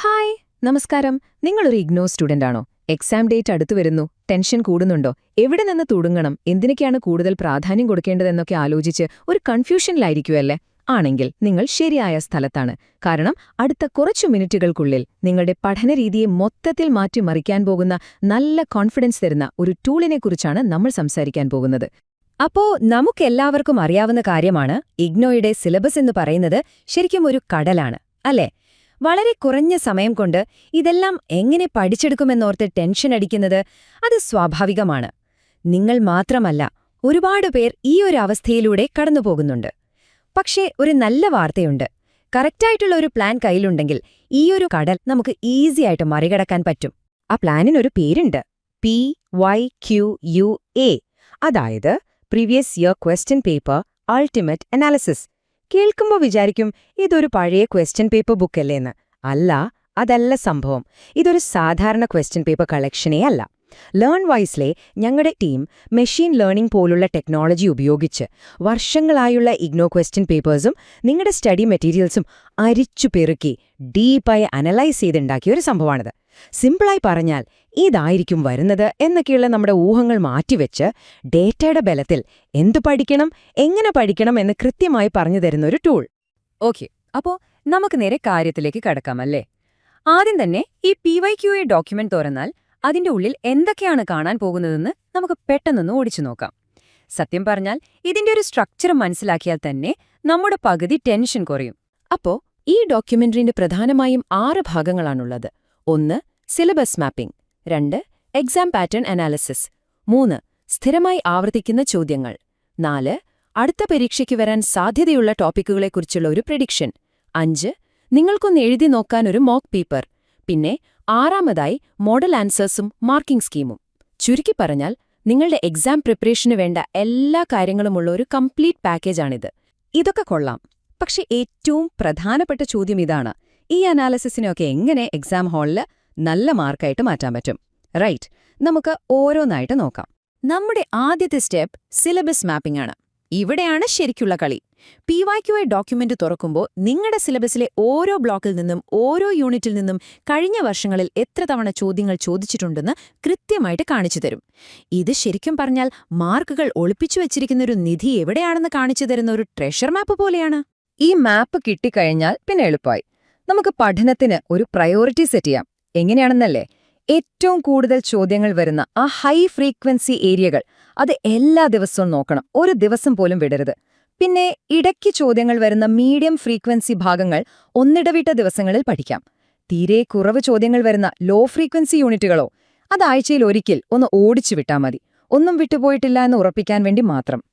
Hi നമസ്കാരം. നിങ്ങളൊരു IGNOU student ആണോ? എക്സാം ഡേറ്റ് അടുത്തു വരുന്നു. ടെൻഷൻ കൂടുന്നുണ്ടോ? എവിടെ നിന്ന് തുടങ്ങണം? എന്തിനൊക്കെയാണ് കൂടുതൽ പ്രാധാന്യം കൊടുക്കേണ്ടതെന്നൊക്കെ ആലോചിച്ച് ഒരു കൺഫ്യൂഷനിലായിരിക്കുമല്ലേ ആണെങ്കിൽ നിങ്ങൾ ശരിയായ സ്ഥലത്താണ്. കാരണം അടുത്ത കുറച്ചു മിനിറ്റുകൾക്കുള്ളിൽ നിങ്ങളുടെ പഠനരീതിയെ മൊത്തത്തിൽ മാറ്റിമറിക്കാൻ പോകുന്ന നല്ല കോൺഫിഡൻസ് തരുന്ന ഒരു ടൂളിനെക്കുറിച്ചാണ് നമ്മൾ സംസാരിക്കാൻ പോകുന്നത്. അപ്പോ നമുക്കെല്ലാവർക്കും അറിയാവുന്ന കാര്യമാണ് ഇഗ്നോയുടെ സിലബസ് എന്ന് പറയുന്നത് ശരിക്കും ഒരു കടലാണ് അല്ലേ? വളരെ കുറഞ്ഞ സമയം കൊണ്ട് ഇതെല്ലാം എങ്ങനെ പഠിച്ചെടുക്കുമെന്നോർത്ത് ടെൻഷൻ അടിക്കുന്നത് അത് സ്വാഭാവികമാണ്. നിങ്ങൾ മാത്രമല്ല ഒരുപാട് പേർ ഈ ഒരു അവസ്ഥയിലൂടെ കടന്നുപോകുന്നുണ്ട്. പക്ഷേ ഒരു നല്ല വാർത്തയുണ്ട്. കറക്റ്റായിട്ടുള്ള ഒരു പ്ലാൻ കയ്യിലുണ്ടെങ്കിൽ ഈയൊരു കടൽ നമുക്ക് ഈസി ആയിട്ട് മറികടക്കാൻ പറ്റും. ആ പ്ലാനിനൊരു പേരുണ്ട്. P Y Q U A. അതായത് previous year question paper ultimate analysis. കേൾക്കുമ്പോൾ വിചാരിക്കും ഇതൊരു പഴയ ക്വസ്റ്റ്യൻ പേപ്പർ ബുക്കല്ലേന്ന് അല്ല അതല്ല സംഭവം. ഇതൊരു സാധാരണ ക്വസ്റ്റ്യൻ പേപ്പർ കളക്ഷനേ അല്ല. ലേൺ വൈസിലെ ഞങ്ങളുടെ ടീം മെഷീൻ ലേണിംഗ് പോലുള്ള ടെക്നോളജി ഉപയോഗിച്ച് വർഷങ്ങളായുള്ള ഇഗ്നോ ക്വസ്റ്റ്യൻ പേപ്പേഴ്സും നിങ്ങളുടെ സ്റ്റഡി മെറ്റീരിയൽസും അരിച്ചു പെറുക്കി ഡീപ്പായി അനലൈസ് ചെയ്തുണ്ടാക്കിയ ഒരു സംഭവമാണിത് സിമ്പിളായി പറഞ്ഞാൽ ഇതായിരിക്കും വരുന്നത് എന്നൊക്കെയുള്ള നമ്മുടെ ഊഹങ്ങൾ മാറ്റിവെച്ച് ഡേറ്റയുടെ ബലത്തിൽ എന്ത് പഠിക്കണം എങ്ങനെ പഠിക്കണം എന്ന് കൃത്യമായി പറഞ്ഞു തരുന്ന ഒരു ടൂൾ ഓക്കെ അപ്പോ നമുക്ക് നേരെ കാര്യത്തിലേക്ക് കടക്കാമല്ലേ ആദ്യം തന്നെ ഈ P Y Q A document തുറന്നാൽ അതിന്റെ ഉള്ളിൽ എന്തൊക്കെയാണ് കാണാൻ പോകുന്നതെന്ന് നമുക്ക് പെട്ടെന്നൊന്ന് ഓടിച്ചു നോക്കാം. സത്യം പറഞ്ഞാൽ ഇതിന്റെ ഒരു സ്ട്രക്ചർ മനസ്സിലാക്കിയാൽ തന്നെ നമ്മുടെ പകുതി ടെൻഷൻ കുറയും. അപ്പോ ഈ ഡോക്യുമെന്ററിന്റെ പ്രധാനമായും ആറ് ഭാഗങ്ങളാണുള്ളത്. ഒന്ന് സിലബസ് മാപ്പിംഗ് രണ്ട് എക്സാം പാറ്റേൺ അനാലിസിസ് മൂന്ന് സ്ഥിരമായി ആവർത്തിക്കുന്ന ചോദ്യങ്ങൾ. നാല് അടുത്ത പരീക്ഷയ്ക്ക് വരാൻ സാധ്യതയുള്ള ടോപ്പിക്കുകളെക്കുറിച്ചുള്ള ഒരു പ്രിഡിക്ഷൻ അഞ്ച് നിങ്ങൾക്കൊന്ന് എഴുതി നോക്കാൻ ഒരു മോക്ക് പേപ്പർ പിന്നെ ആറാമതായി മോഡൽ ആൻസേഴ്സും മാർക്കിംഗ് സ്കീമും ചുരുക്കി പറഞ്ഞാൽ നിങ്ങളുടെ എക്സാം പ്രിപ്പറേഷന് വേണ്ട എല്ലാ കാര്യങ്ങളുമുള്ള ഒരു കംപ്ലീറ്റ് പാക്കേജാണിത് ഇതൊക്കെ കൊള്ളാം. പക്ഷെ ഏറ്റവും പ്രധാനപ്പെട്ട ചോദ്യം ഇതാണ്. ഈ അനാലിസിസിനെയൊക്കെ എങ്ങനെ എക്സാം ഹാളിൽ നല്ല മാർക്കായിട്ട് മാറ്റാൻ പറ്റും? റൈറ്റ് നമുക്ക് ഓരോന്നായിട്ട് നോക്കാം. നമ്മുടെ ആദ്യത്തെ സ്റ്റെപ്പ് സിലബസ് മാപ്പിംഗ് ആണ്. ഇവിടെയാണ് ശരിക്കുള്ള കളി. P Y Q I document തുറക്കുമ്പോൾ നിങ്ങളുടെ സിലബസിലെ ഓരോ ബ്ലോക്കിൽ നിന്നും ഓരോ യൂണിറ്റിൽ നിന്നും കഴിഞ്ഞ വർഷങ്ങളിൽ എത്ര തവണ ചോദ്യങ്ങൾ ചോദിച്ചിട്ടുണ്ടെന്ന് കൃത്യമായിട്ട് കാണിച്ചു തരും. ഇത് ശരിക്കും പറഞ്ഞാൽ മാർക്കുകൾ ഒളിപ്പിച്ചു വച്ചിരിക്കുന്ന ഒരു നിധി എവിടെയാണെന്ന് കാണിച്ചു തരുന്ന ഒരു ട്രഷർ മാപ്പ് പോലെയാണ്. ഈ മാപ്പ് കിട്ടിക്കഴിഞ്ഞാൽ പിന്നെ എളുപ്പമായി. നമുക്ക് പഠനത്തിന് ഒരു പ്രയോറിറ്റി സെറ്റ് ചെയ്യാം. എങ്ങനെയാണെന്നല്ലേ? ഏറ്റവും കൂടുതൽ ചോദ്യങ്ങൾ വരുന്ന ആ ഹൈ ഫ്രീക്വൻസി ഏരിയകൾ അത് എല്ലാ ദിവസവും നോക്കണം. ഒരു ദിവസം പോലും വിടരുത്. പിന്നെ ഇടയ്ക്ക് ചോദ്യങ്ങൾ വരുന്ന മീഡിയം ഫ്രീക്വൻസി ഭാഗങ്ങൾ ഒന്നിടവിട്ട ദിവസങ്ങളിൽ പഠിക്കാം. തീരെ കുറവ് ചോദ്യങ്ങൾ വരുന്ന ലോ ഫ്രീക്വൻസി യൂണിറ്റുകളോ അത് ആഴ്ചയിൽ ഒരിക്കൽ ഒന്ന് ഓടിച്ചു വിട്ടാൽ മതി. ഒന്നും വിട്ടുപോയിട്ടില്ല എന്ന് ഉറപ്പിക്കാൻ വേണ്ടി മാത്രം.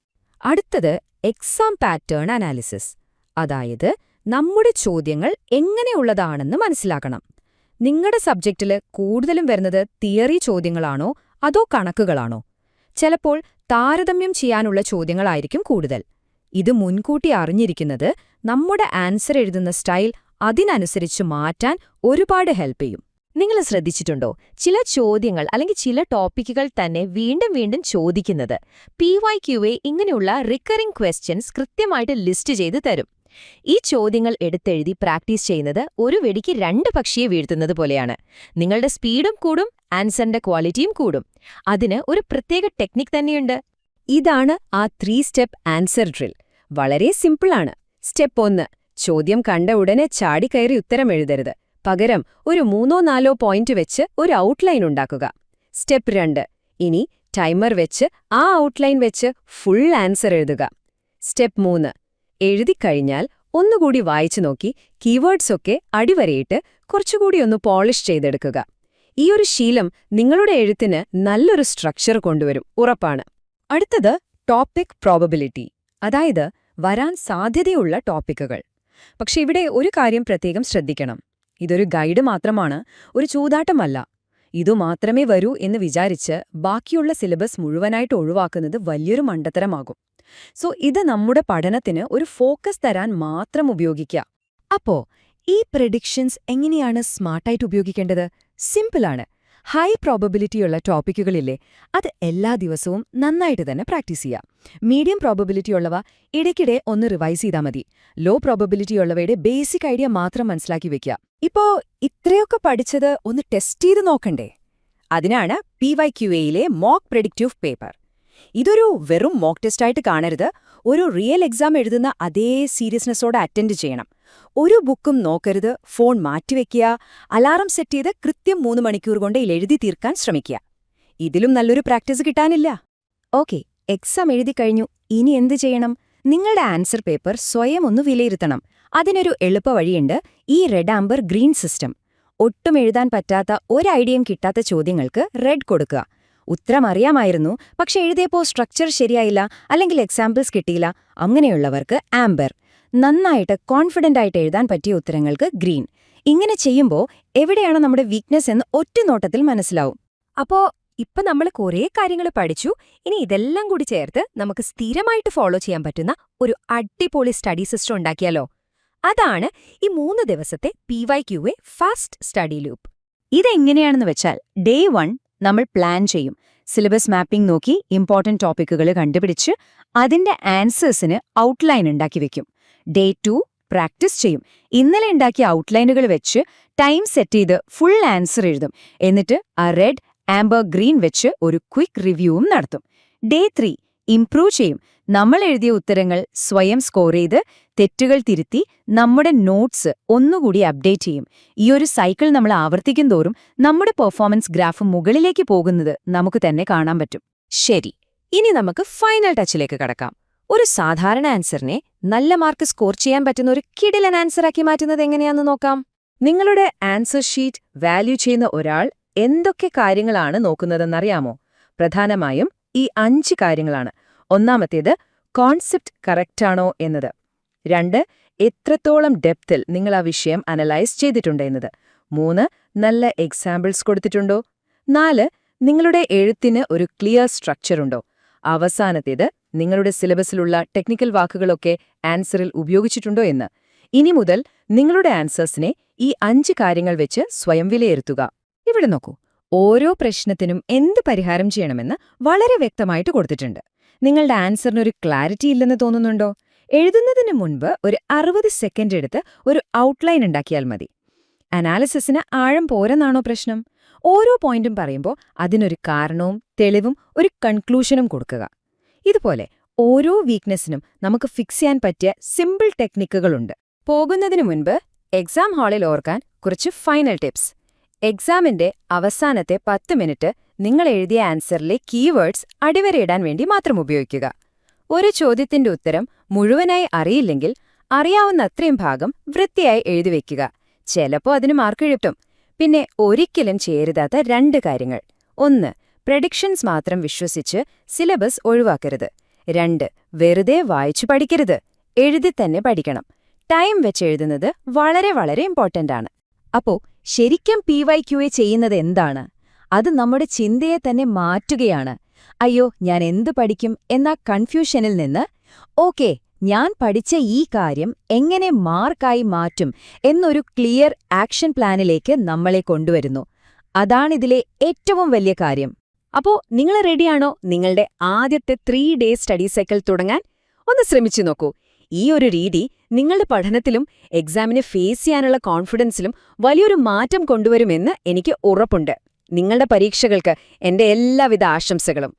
അടുത്തത് എക്സാം പാറ്റേൺ അനാലിസിസ് അതായത് നമ്മുടെ ചോദ്യങ്ങൾ എങ്ങനെയുള്ളതാണെന്ന് മനസ്സിലാക്കണം. നിങ്ങളുടെ സബ്ജക്റ്റിൽ കൂടുതലും വരുന്നത് തിയറി ചോദ്യങ്ങളാണോ അതോ കണക്കുകളാണോ? ചിലപ്പോൾ താരതമ്യം ചെയ്യാനുള്ള ചോദ്യങ്ങളായിരിക്കും കൂടുതൽ. ഇത് മുൻകൂട്ടി അറിഞ്ഞിരിക്കുന്നത് നമ്മുടെ ആൻസർ എഴുതുന്ന സ്റ്റൈൽ അതിനനുസരിച്ച് മാറ്റാൻ ഒരുപാട് ഹെൽപ്പ് ചെയ്യും. നിങ്ങൾ ശ്രദ്ധിച്ചിട്ടുണ്ടോ? ചില ചോദ്യങ്ങൾ അല്ലെങ്കിൽ ചില ടോപ്പിക്കുകൾ തന്നെ വീണ്ടും വീണ്ടും ചോദിക്കുന്നത് പി വൈ ക്യു എ ഇങ്ങനെയുള്ള റിക്കറിംഗ് ക്വസ്റ്റ്യൻസ് കൃത്യമായിട്ട് ലിസ്റ്റ് ചെയ്ത് തരും. ഈ ചോദ്യങ്ങൾ എടുത്തെഴുതി പ്രാക്ടീസ് ചെയ്യുന്നത് ഒരു വെടിക്ക് രണ്ട് പക്ഷിയെ വീഴ്ത്തുന്നത് പോലെയാണ്. നിങ്ങളുടെ സ്പീഡും കൂടും ആൻസറിന്റെ ക്വാളിറ്റിയും കൂടും. അതിന് ഒരു പ്രത്യേക ടെക്നിക് തന്നെയുണ്ട്. ഇതാണ് ആ ത്രീ സ്റ്റെപ്പ് ആൻസർ ഡ്രിൽ. വളരെ സിമ്പിളാണ് സ്റ്റെപ്പ് ഒന്ന് ചോദ്യം കണ്ട ഉടനെ ചാടിക്കയറി ഉത്തരം എഴുതരുത്. പകരം ഒരു മൂന്നോ നാലോ പോയിന്റ് വെച്ച് ഒരു ഔട്ട്ലൈൻ ഉണ്ടാക്കുക. സ്റ്റെപ്പ് രണ്ട് ഇനി ടൈമർ വെച്ച് ആ ഔട്ട്ലൈൻ വെച്ച് ഫുൾ ആൻസർ എഴുതുക. സ്റ്റെപ്പ് മൂന്ന് എഴുതിക്കഴിഞ്ഞാൽ ഒന്നുകൂടി വായിച്ചു നോക്കി കീവേഡ്സൊക്കെ അടിവരയിട്ട് കുറച്ചുകൂടി ഒന്ന് പോളിഷ് ചെയ്തെടുക്കുക. ഈ ഒരു ശീലം നിങ്ങളുടെ എഴുത്തിന് നല്ലൊരു സ്ട്രക്ചർ കൊണ്ടുവരും ഉറപ്പാണ്. അടുത്തത് ടോപ്പിക് പ്രോബബിലിറ്റി അതായത് വരാൻ സാധ്യതയുള്ള ടോപ്പിക്കുകൾ പക്ഷെ ഇവിടെ ഒരു കാര്യം പ്രത്യേകം ശ്രദ്ധിക്കണം. ഇതൊരു ഗൈഡ് മാത്രമാണ് ഒരു ചൂതാട്ടമല്ല. ഇതു മാത്രമേ വരൂ എന്ന് വിചാരിച്ച് ബാക്കിയുള്ള സിലബസ് മുഴുവനായിട്ട് ഒഴിവാക്കുന്നത് വലിയൊരു മണ്ടത്തരമാകും. സോ ഇത് നമ്മുടെ പഠനത്തിന് ഒരു ഫോക്കസ് തരാൻ മാത്രം ഉപയോഗിക്കാം അപ്പോ ഈ പ്രഡിക്ഷൻസ് എങ്ങനെയാണ് സ്മാർട്ടായിട്ട് ഉപയോഗിക്കേണ്ടത്? സിമ്പിളാണ് ഹൈ പ്രോബബിലിറ്റിയുള്ള ടോപ്പിക്കുകളില്ലേ അത് എല്ലാ ദിവസവും നന്നായിട്ട് തന്നെ പ്രാക്ടീസ് ചെയ്യാം. മീഡിയം പ്രോബബിലിറ്റി ഉള്ളവ ഇടയ്ക്കിടെ ഒന്ന് റിവൈസ് ചെയ്താൽ മതി. ലോ പ്രോബബിലിറ്റി ഉള്ളവയുടെ ബേസിക് ഐഡിയ മാത്രം മനസ്സിലാക്കി വെക്കുക. ഇപ്പോ ഇത്രയൊക്കെ പഠിച്ചത് ഒന്ന് ടെസ്റ്റ് ചെയ്ത് നോക്കണ്ടേ? അതിനാണ് പി വൈ ക്യു എയിലെ മോക്ക് പ്രെഡിക്റ്റീവ് പേപ്പർ ഇതൊരു വെറും മോക്ക് ടെസ്റ്റായിട്ട് കാണരുത്. ഒരു റിയൽ എക്സാം എഴുതുന്ന അതേ സീരിയസ്നെസ്സോടെ അറ്റൻഡ് ചെയ്യണം. ഒരു ബുക്കും നോക്കരുത് ഫോൺ മാറ്റിവെക്കുക അലാറം സെറ്റ് ചെയ്ത് കൃത്യം മൂന്ന് മണിക്കൂർ കൊണ്ട് എഴുതി തീർക്കാൻ ശ്രമിക്കുക. ഇതിലും നല്ലൊരു പ്രാക്ടീസ് കിട്ടാനില്ല. ഓക്കെ എക്സാം എഴുതി കഴിഞ്ഞു. ഇനി എന്ത് ചെയ്യണം? നിങ്ങളുടെ ആൻസർ പേപ്പർ സ്വയം ഒന്ന് വിലയിരുത്തണം. അതിനൊരു എളുപ്പ വഴിയുണ്ട് ഈ റെഡ് ആംബർ ഗ്രീൻ സിസ്റ്റം ഒട്ടും എഴുതാൻ പറ്റാത്ത ഒരു ഐഡിയയും കിട്ടാത്ത ചോദ്യങ്ങൾക്ക് റെഡ് കൊടുക്കുക. ഉത്തരം അറിയാമായിരുന്നു പക്ഷെ എഴുതിയപ്പോൾ സ്ട്രക്ചർ ശരിയായില്ല അല്ലെങ്കിൽ എക്സാമ്പിൾസ് കിട്ടിയില്ല. അങ്ങനെയുള്ളവർക്ക് ആംബർ നന്നായിട്ട് കോൺഫിഡന്റ് ആയിട്ട് എഴുതാൻ പറ്റിയ ഉത്തരങ്ങൾക്ക് ഗ്രീൻ ഇങ്ങനെ ചെയ്യുമ്പോൾ എവിടെയാണ് നമ്മുടെ വീക്ക്നെസ് എന്ന് ഒറ്റ നോട്ടത്തിൽ മനസ്സിലാവും. അപ്പോ ഇപ്പൊ നമ്മൾ കുറേ കാര്യങ്ങൾ പഠിച്ചു. ഇനി ഇതെല്ലാം കൂടി ചേർത്ത് നമുക്ക് സ്ഥിരമായിട്ട് ഫോളോ ചെയ്യാൻ പറ്റുന്ന ഒരു അടിപൊളി സ്റ്റഡി സിസ്റ്റം ഉണ്ടാക്കിയാലോ? അതാണ് ഈ മൂന്ന് ദിവസത്തെ P Y Q A fast study loop ഇതെങ്ങനെയാണെന്ന് വെച്ചാൽ ഡേ വൺ നമ്മൾ പ്ലാൻ ചെയ്യും. സിലബസ് മാപ്പിംഗ് നോക്കി ഇമ്പോർട്ടന്റ് ടോപ്പിക്കുകൾ കണ്ടുപിടിച്ച് അതിന്റെ ആൻസേഴ്സിന് ഔട്ട്ലൈൻ ഉണ്ടാക്കി വെക്കും. ഡേ ടു പ്രാക്ടീസ് ചെയ്യും. ഇന്നലെ ഉണ്ടാക്കിയ ഔട്ട്ലൈനുകൾ വെച്ച് ടൈം സെറ്റ് ചെയ്ത് ഫുൾ ആൻസർ എഴുതും. എന്നിട്ട് ആ റെഡ് ആംബർ ഗ്രീൻ വെച്ച് ഒരു ക്വിക്ക് റിവ്യൂവും നടത്തും. ഡേ ത്രീ ഇംപ്രൂവ് ചെയ്യും. നമ്മൾ എഴുതിയ ഉത്തരങ്ങൾ സ്വയം സ്കോർ ചെയ്ത് തെറ്റുകൾ തിരുത്തി നമ്മുടെ നോട്ട്സ് ഒന്നുകൂടി അപ്ഡേറ്റ് ചെയ്യും. ഈ ഒരു സൈക്കിൾ നമ്മൾ ആവർത്തിക്കും തോറും നമ്മുടെ പെർഫോമൻസ് ഗ്രാഫ് മുകളിലേക്ക് പോകുന്നത് നമുക്ക് തന്നെ കാണാൻ പറ്റും. ശരി ഇനി നമുക്ക് ഫൈനൽ ടച്ചിലേക്ക് കടക്കാം. ഒരു സാധാരണ ആൻസറിനെ നല്ല മാർക്ക് സ്കോർ ചെയ്യാൻ പറ്റുന്ന ഒരു കിടിലൻ ആൻസറാക്കി മാറ്റുന്നത് എങ്ങനെയാണെന്ന് നോക്കാം. നിങ്ങളുടെ ആൻസർ ഷീറ്റ് വാല്യൂ ചെയ്യുന്ന ഒരാൾ എന്തൊക്കെ കാര്യങ്ങളാണ് നോക്കുന്നതെന്നറിയാമോ? പ്രധാനമായും ഈ അഞ്ച് കാര്യങ്ങളാണ്. ഒന്നാമത്തേത് കോൺസെപ്റ്റ് കറക്റ്റാണോ എന്നത്. രണ്ട് എത്രത്തോളം ഡെപ്തിൽ നിങ്ങൾ ആ വിഷയം അനലൈസ് ചെയ്തിട്ടുണ്ട് എന്നത്. മൂന്ന് നല്ല എക്സാമ്പിൾസ് കൊടുത്തിട്ടുണ്ടോ. നാല് നിങ്ങളുടെ എഴുത്തിന് ഒരു ക്ലിയർ സ്ട്രക്ചറുണ്ടോ അവസാനത്തേത് നിങ്ങളുടെ സിലബസിലുള്ള ടെക്നിക്കൽ വാക്കുകളൊക്കെ ആൻസറിൽ ഉപയോഗിച്ചിട്ടുണ്ടോ എന്ന്. ഇനി മുതൽ നിങ്ങളുടെ ആൻസേഴ്സിനെ ഈ അഞ്ച് കാര്യങ്ങൾ വെച്ച് സ്വയം വിലയിരുത്തുക. ഇവിടെ നോക്കൂ. ഓരോ പ്രശ്നത്തിനും എന്ത് പരിഹാരം ചെയ്യണമെന്ന് വളരെ വ്യക്തമായിട്ട് കൊടുത്തിട്ടുണ്ട്. നിങ്ങളുടെ ആൻസറിനൊരു ക്ലാരിറ്റി ഇല്ലെന്ന് തോന്നുന്നുണ്ടോ? എഴുതുന്നതിന് മുൻപ് ഒരു അറുപത് സെക്കൻഡ് എടുത്ത് ഒരു ഔട്ട്ലൈൻ ഉണ്ടാക്കിയാൽ മതി. അനാലിസിസിന് ആഴം പോരെന്നാണോ പ്രശ്നം? ഓരോ പോയിന്റും പറയുമ്പോൾ അതിനൊരു കാരണവും തെളിവും ഒരു കൺക്ലൂഷനും കൊടുക്കുക. ഇതുപോലെ ഓരോ വീക്ക്നെസ്സിനും നമുക്ക് ഫിക്സ് ചെയ്യാൻ പറ്റിയ സിമ്പിൾ ടെക്നിക്കുകളുണ്ട്. പോകുന്നതിനു മുൻപ് എക്സാം ഹാളിൽ ഓർക്കാൻ കുറച്ച് ഫൈനൽ ടിപ്സ്. എക്സാമിന്റെ അവസാനത്തെ പത്ത് മിനിറ്റ് നിങ്ങൾ എഴുതിയ ആൻസറിലെ കീവേഡ്സ് അടിവരയിടാൻ വേണ്ടി മാത്രം ഉപയോഗിക്കുക. ഒരു ചോദ്യത്തിന്റെ ഉത്തരം മുഴുവനായി അറിയില്ലെങ്കിൽ അറിയാവുന്ന അത്രയും ഭാഗം വൃത്തിയായി എഴുതി എഴുതിവെക്കുക ചിലപ്പോൾ അതിന് മാർക്ക് കിട്ടും. പിന്നെ ഒരിക്കലും ചേരുതാത്ത രണ്ട് കാര്യങ്ങൾ. ഒന്ന് പ്രഡിക്ഷൻസ് മാത്രം വിശ്വസിച്ച് സിലബസ് ഒഴിവാക്കരുത്. രണ്ട് വെറുതെ വായിച്ചു പഠിക്കരുത്. എഴുതി തന്നെ പഠിക്കണം. ടൈം വെച്ച് എഴുതുന്നത് വളരെ വളരെ ഇമ്പോർട്ടന്റ് ആണ്. അപ്പോൾ ശരിക്കും പി വൈ ക്യു എ ചെയ്യുന്നത് എന്താണ്? അത് നമ്മുടെ ചിന്തയെ തന്നെ മാറ്റുകയാണ്. അയ്യോ ഞാൻ എന്തു പഠിക്കും എന്ന കൺഫ്യൂഷനിൽ നിന്ന് ഓക്കെ ഞാൻ പഠിച്ച ഈ കാര്യം എങ്ങനെ മാർക്കായി മാറ്റും എന്നൊരു ക്ലിയർ ആക്ഷൻ പ്ലാനിലേക്ക് നമ്മളെ കൊണ്ടുവരുന്നു. അതാണിതിലെ ഏറ്റവും വലിയ കാര്യം. അപ്പോ നിങ്ങൾ റെഡിയാണോ? നിങ്ങളുടെ ആദ്യത്തെ ത്രീ ഡേ സ്റ്റഡി സൈക്കിൾ തുടങ്ങാൻ ഒന്ന് ശ്രമിച്ചു നോക്കൂ. ഈ ഒരു രീതി നിങ്ങളുടെ പഠനത്തിലും എക്സാമിനെ ഫേസ് ചെയ്യാനുള്ള കോൺഫിഡൻസിലും വലിയൊരു മാറ്റം കൊണ്ടുവരുമെന്ന് എനിക്ക് ഉറപ്പുണ്ട്. നിങ്ങളുടെ പരീക്ഷകൾക്ക് എന്റെ എല്ലാവിധ ആശംസകളും.